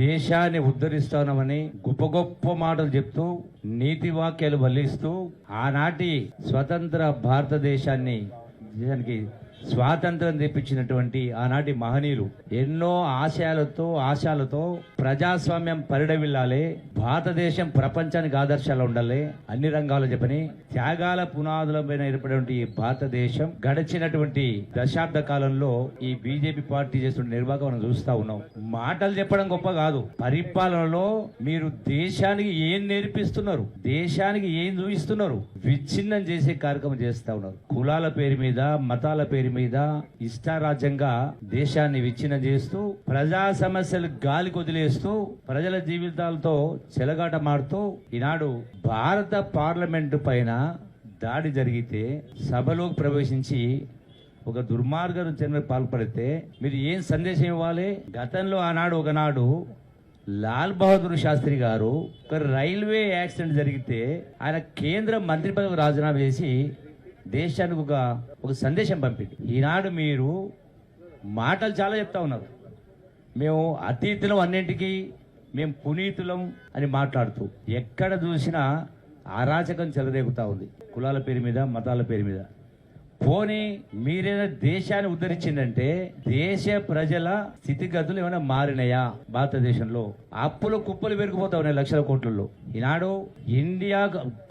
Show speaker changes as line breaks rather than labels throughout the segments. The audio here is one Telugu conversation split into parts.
దేశాన్ని ఉద్ధరిస్తానమని గొప్ప గొప్ప మాటలు చెప్తూ నీతి వాక్యాలు వల్లిస్తూ ఆనాటి స్వతంత్ర భారతదేశాన్ని దేశానికి స్వాతంత్రం తెప్పించినటువంటి ఆనాటి మహనీయులు ఎన్నో ఆశయాలతో ఆశయాలతో ప్రజాస్వామ్యం పరిడవిల్లాలి భారతదేశం ప్రపంచానికి ఆదర్శాలు ఉండాలి అన్ని రంగాలు చెప్పని త్యాగాల పునాదులపైన ఏర్పడినటువంటి ఈ భారతదేశం గడిచినటువంటి దశాబ్ద కాలంలో ఈ బీజేపీ పార్టీ చేస్తున్న నిర్వాహకం మనం చూస్తా ఉన్నాం. మాటలు చెప్పడం గొప్ప కాదు. పరిపాలనలో మీరు దేశానికి ఏం నేర్పిస్తున్నారు? దేశానికి ఏం చూపిస్తున్నారు? విచ్ఛిన్నం చేసే కార్యక్రమం చేస్తా ఉన్నారు. కులాల పేరు మీద మతాల పేరు మీద ఇష్టారాజ్యంగా దేశాన్ని విచ్ఛిన్నం చేస్తూ ప్రజా సమస్యలు గాలికి వదిలేస్తూ ప్రజల జీవితాలతో చెలగాట మారుతూ ఈనాడు భారత పార్లమెంటు పైన దాడి జరిగితే సభలోకి ప్రవేశించి ఒక దుర్మార్గం చెందిన పాల్పడితే మీరు ఏం సందేశం ఇవ్వాలి? గతంలో ఆనాడు ఒకనాడు లాల్ బహదూర్ శాస్త్రి గారు ఒక రైల్వే యాక్సిడెంట్ జరిగితే ఆయన కేంద్ర మంత్రి పదవి రాజీనామా చేసి దేశానికి ఒక ఒక సందేశం పంపింది. ఈనాడు మీరు మాటలు చాలా చెప్తా ఉన్నారు. మేము అతీతులం అన్నింటికీ మేము పునీతులం అని మాట్లాడుతూ ఎక్కడ చూసినా అరాచకం చెలరేగుతా ఉంది. కులాల పేరు మీద మతాల పేరు మీద. పోనీ మీరేదో దేశాన్ని ఉద్ధరించిందంటే దేశ ప్రజల స్థితిగతులు ఏమైనా మారినాయా? భారతదేశంలో అప్పులు కుప్పలు పెరిగిపోతా ఉన్నాయి లక్షల కోట్లలో. ఈనాడు ఇండియా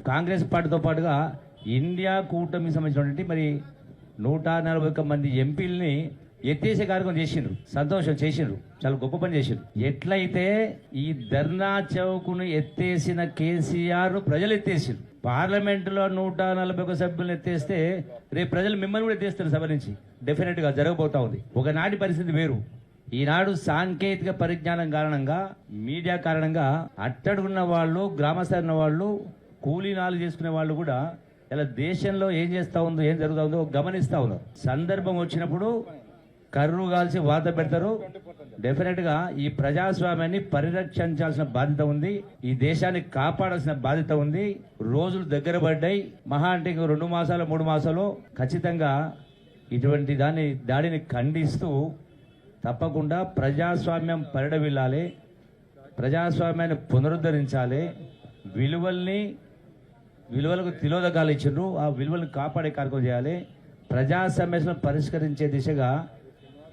కాంగ్రెస్ పార్టీతో పాటుగా ఇండియా కూటమికి సంబంధించినటువంటి మరి నూట నలభై ఒక్క మంది ఎంపీలని ఎత్తేసే కార్యక్రమం చేసిండ్రు. సంతోషం చేసిండ్రు. చాలా గొప్ప పని చేసిండ్రు. ఎట్లయితే ఈ ధర్నా చౌకును ఎత్తేసిన కేసీఆర్ ప్రజలు ఎత్తేసిండ్రు. పార్లమెంటులో నూట నలభై ఒక సభ్యులను ఎత్తేస్తే రేపు ప్రజలు మిమ్మల్ని కూడా ఎత్తేస్తారు సభ నుంచి. డెఫినెట్గా జరగబోతా ఉంది. ఒకనాటి పరిస్థితి వేరు. ఈనాడు సాంకేతిక పరిజ్ఞానం కారణంగా మీడియా కారణంగా అట్టడుగున్న వాళ్ళు గ్రామస్థాయి ఉన్న వాళ్ళు కూలీనాలు చేసుకునే వాళ్ళు కూడా ఇలా దేశంలో ఏం చేస్తా ఉందో ఏం జరుగుతా ఉందో గమనిస్తా ఉన్నారు. సందర్భం వచ్చినప్పుడు కర్రు కాల్చి వాత పెడతారు. డెఫినెట్గా ఈ ప్రజాస్వామ్యాన్ని పరిరక్షించాల్సిన బాధ్యత ఉంది. ఈ దేశాన్ని కాపాడాల్సిన బాధ్యత ఉంది. రోజులు దగ్గర పడ్డాయి. మహా అంటే రెండు మాసాలు మూడు మాసాలు ఖచ్చితంగా ఇటువంటి దాన్ని దాడిని ఖండిస్తూ తప్పకుండా ప్రజాస్వామ్యం పరిడవిల్లాలి ప్రజాస్వామ్యాన్ని పునరుద్ధరించాలి. విలువల్ని విలువలకు తిలోదకాలు ఇచ్చిండ్రు. ఆ విలువలను కాపాడే కార్యక్రమం చేయాలి. ప్రజా సమస్యలను పరిష్కరించే దిశగా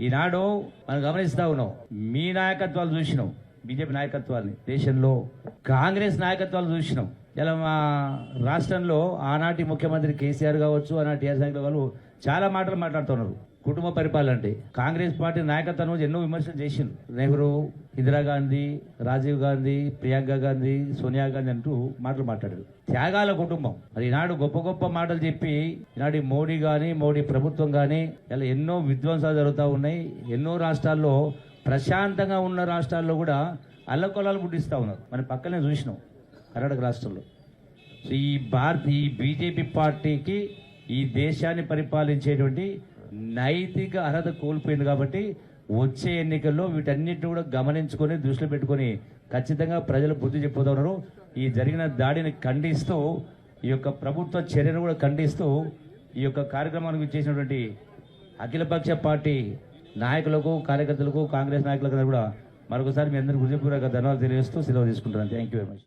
ఈనాడు మనం గమనిస్తా ఉన్నాం. మీ నాయకత్వాలు చూసినాం. బీజేపీ నాయకత్వాన్ని దేశంలో కాంగ్రెస్ నాయకత్వాలు చూసినాం. ఇలా మా రాష్ట్రంలో ఆనాటి ముఖ్యమంత్రి కేసీఆర్ కావచ్చు ఆనాటి టీఆర్ఎస్ నాయకులు వాళ్ళు చాలా మాటలు మాట్లాడుతున్నారు. కుటుంబ పరిపాలన అంటే కాంగ్రెస్ పార్టీ నాయకత్వం ఎన్నో విమర్శలు చేసింది నెహ్రూ ఇందిరాగాంధీ రాజీవ్ గాంధీ ప్రియాంక గాంధీ సోనియా గాంధీ అంటూ మాటలు మాట్లాడారు. త్యాగాల కుటుంబం. మరి ఈనాడు గొప్ప గొప్ప మాటలు చెప్పి ఈనాడు మోడీ గాని మోడీ ప్రభుత్వం గాని ఇలా ఎన్నో విధ్వంసాలు జరుగుతూ ఉన్నాయి. ఎన్నో రాష్ట్రాల్లో ప్రశాంతంగా ఉన్న రాష్ట్రాల్లో కూడా అల్లకొలాలు గుడ్డిస్తూ ఉన్నారు. మన పక్కనే చూసినాం కర్ణాటక రాష్ట్రంలో. ఈ భారత్ ఈ బీజేపీ పార్టీకి ఈ దేశాన్ని పరిపాలించేటువంటి నైతిక అర్హత కోల్పోయింది కాబట్టి వచ్చే ఎన్నికల్లో వీటన్నిటిని కూడా గమనించుకొని దృష్టిలో పెట్టుకొని ఖచ్చితంగా ప్రజలు బుద్ధి చెప్పుతున్నారు ఈ జరిగిన దాడిని ఖండిస్తూ ఈ యొక్క ప్రభుత్వ చర్యను కూడా ఖండిస్తూ ఈ యొక్క కార్యక్రమానికి చేసినటువంటి అఖిలపక్ష పార్టీ నాయకులకు కార్యకర్తలకు కాంగ్రెస్ నాయకులకు కూడా మరొకసారి మీ అందరికీ హృదయపూర్వక ధన్యవాదాలు తెలియజేస్తూ సెలవు తీసుకుంటున్నాను. Thank you very much